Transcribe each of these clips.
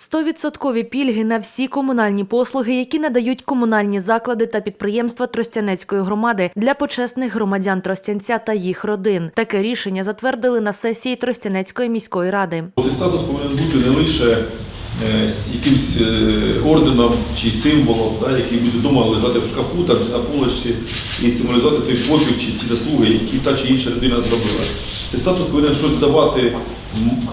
100% пільги на всі комунальні послуги, які надають комунальні заклади та підприємства Тростянецької громади для почесних громадян Тростянця та їх родин. Таке рішення затвердили на сесії Тростянецької міської ради. Цей статус повинен бути не лише якимсь е, орденом чи символом, да, який буде вдома лежати в шкафу там, на полочці і символізувати той подвиг чи ті заслуги, які та чи інша людина зробила. Цей статус повинен щось давати,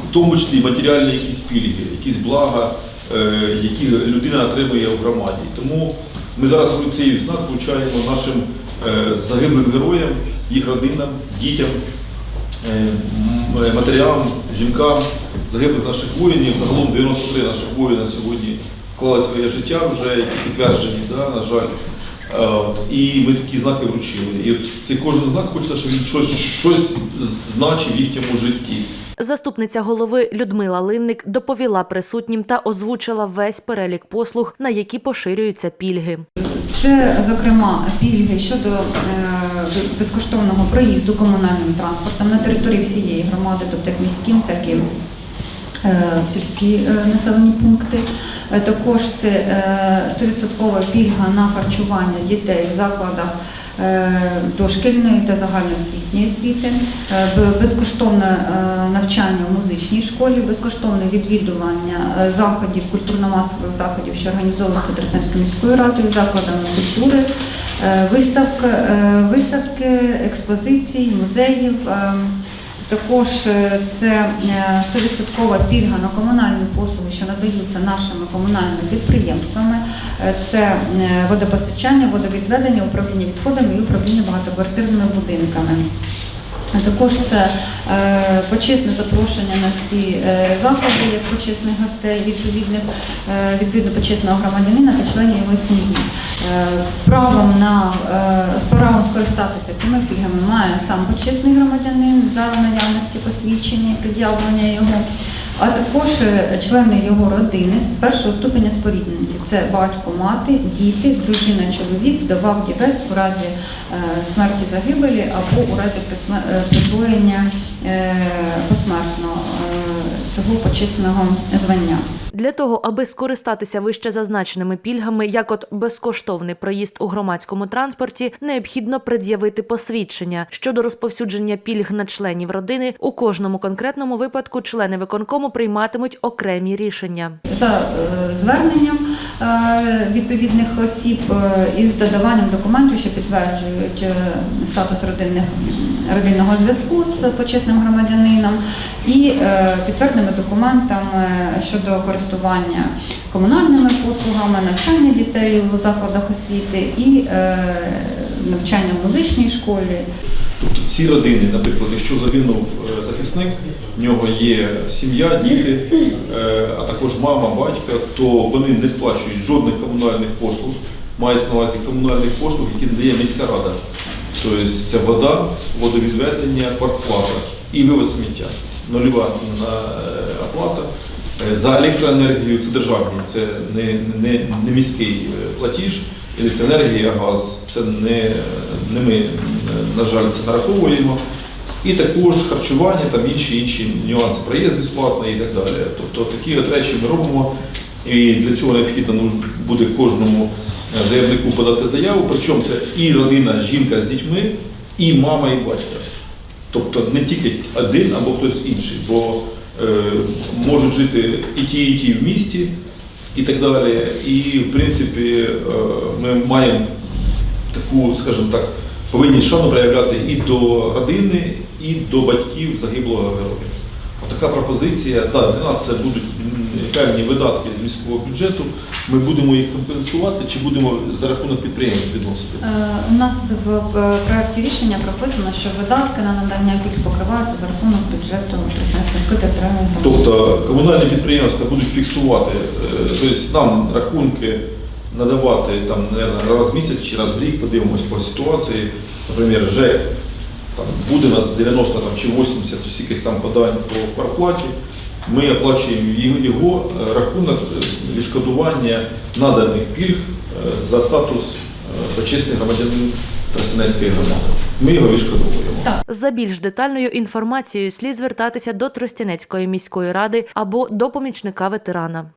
в тому числі матеріальні якісь пільги, якісь блага, е, які людина отримує в громаді. Тому ми зараз цей знак вручаємо нашим е, загиблим героям, їх родинам, дітям, е, матерям, жінкам, загиблих наших воїнів. Загалом 93 наших воїна сьогодні вклали своє життя вже, які підтверджені, да, на жаль. Е, І ми такі знаки вручили. І цей кожен знак хочеться, щоб він щось, щось значив в їхньому житті. Заступниця голови Людмила Линник доповіла присутнім та озвучила весь перелік послуг, на які поширюються пільги. Це, зокрема, пільги щодо е, безкоштовного проїзду комунальним транспортом на території всієї громади, тобто як міським, так і в сільські е, населені пункти. Е, Також це е, 100% пільга на харчування дітей в закладах е, дошкільної та загальноосвітньої освіти, е, безкоштовне е, навчання в музичній школі, безкоштовне відвідування е, заходів, культурно-масових заходів, що організовуються Тростянською міською радою, закладами культури, е, виставки, е, виставки, експозицій, музеїв. Е, також е, це е, 100% пільга на комунальні послуги, що надаються нашими комунальними підприємствами. Е, Це е, водопостачання, водовідведення, управління відходами і управління багатоквартирними будинками. Також це е, почесне запрошення на всі е, заходи як почесних гостей, відповідних, е, відповідно почесного громадянина та членів його сім'ї. Правом на правом скористатися цими пільгами має сам почесний громадянин за наявності посвідчення і пред'явлення його. А також е, члени його родини з першого ступеня спорідненості. Це батько, мати, діти, дружина, чоловік, вдова, вдівець у разі е, смерті загибелі або у разі е, присвоєння посмертно цього почесного звання. Для того, аби скористатися вище зазначеними пільгами, як от безкоштовний проїзд у громадському транспорті, необхідно пред'явити посвідчення щодо розповсюдження пільг на членів родини. У кожному конкретному випадку члени виконкому прийматимуть окремі рішення. За е, зверненням відповідних осіб е, із додаванням документів, що підтверджують е, статус родинних, родинного зв'язку з почесним громадянином, і е, підтвердними документами щодо користування комунальними послугами, навчання дітей у закладах освіти і е, навчання в музичній школі. Тобто ці родини, наприклад, якщо загинув е, захисник, в нього є сім'я, діти, е, а також мама, батька, то вони не сплачують жодних комунальних послуг, мається на увазі комунальних послуг, які надає міська рада. Тобто це вода, водовідведення, квартплата і вивоз сміття. Нульова е, оплата. За електроенергію це державні, це не, не, не міський платіж. Електроенергія, газ це не, не ми, на жаль, це нараховуємо. І також харчування, там інші інші нюанси, проїзд безплатний і так далі. Тобто такі от речі ми робимо. І для цього необхідно ну, буде кожному заявнику подати заяву. Причому це і родина, жінка з дітьми, і мама, і батько. Тобто не тільки один або хтось інший, бо е, можуть жити і ті, і ті в місті, і так далі. І в принципі е, ми маємо таку, скажімо так, повинні шану проявляти і до родини, і до батьків загиблого героя. Така пропозиція, так, для нас це будуть певні видатки з міського бюджету. Ми будемо їх компенсувати чи будемо за рахунок підприємств відносити. Е, У нас в е, проєкті рішення прописано, що видатки на надання пільг покриваються за рахунок бюджету Тростянської територіальної громади. Тобто комунальні підприємства будуть фіксувати, е, тобто нам рахунки надавати там, наверное, раз в місяць чи раз в рік, подивимось по ситуації. Наприклад, ЖЕК там, буде нас 90 там, чи 80 чи скількись там подань по квартплаті. Ми оплачуємо його, е, рахунок е, відшкодування наданих пільг е, за статус почесний громадянин Тростянецької громади. Ми його відшкодовуємо. За більш детальною інформацією слід звертатися до Тростянецької міської ради або до помічника ветерана.